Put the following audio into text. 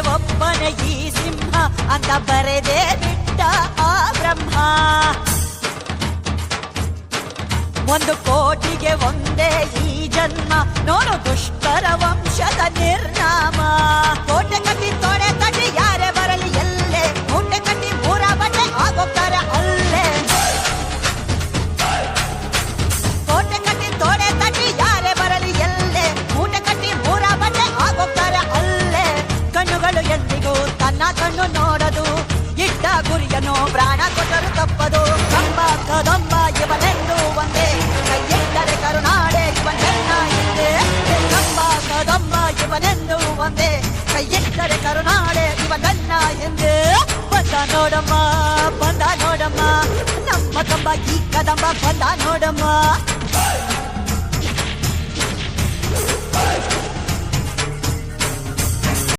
ಒಬ್ಬನ ಈ ಸಿಂಹ ಅಂತ ಬರೆದೇ ಬಿಟ್ಟ ಆ ಬ್ರಹ್ಮ ಒಂದು ಕೋಟಿಗೆ ಒಂದೇ ಈ ಜನ್ಮ ಕಣ್ಣುಗಳು ಎಂದಿಗೂ ತನ್ನ ಕಣ್ಣು ನೋಡದು ಇಟ್ಟ ಗುರಿಯನ್ನು ಪ್ರಾಣ ಕೊಟ್ಟರು ತಪ್ಪದು ಕಂಬ ಕದಂಬ ಇವನೆಂದು ಒಂದೇ ಕೈಯಿಟ್ಟರೆ ಕರುನಾಡೆ ಇವನೆನ್ನ ಹಿಂದೆ ಕಂಬ ಕದಂಬ ಇವನೆಂದು ಒಂದೇ ಕೈಯಿಟ್ಟರೆ ಕರುನಾಡೆ ಇವನನ್ನ ಹಿಂದೆ ಬಂದ ನೋಡಮ್ಮ ಬಂದ ನೋಡಮ್ಮ ನಮ್ಮ ಕಂಬ ಈ ಕದಂಬ ಬಂದ ನೋಡಮ್ಮ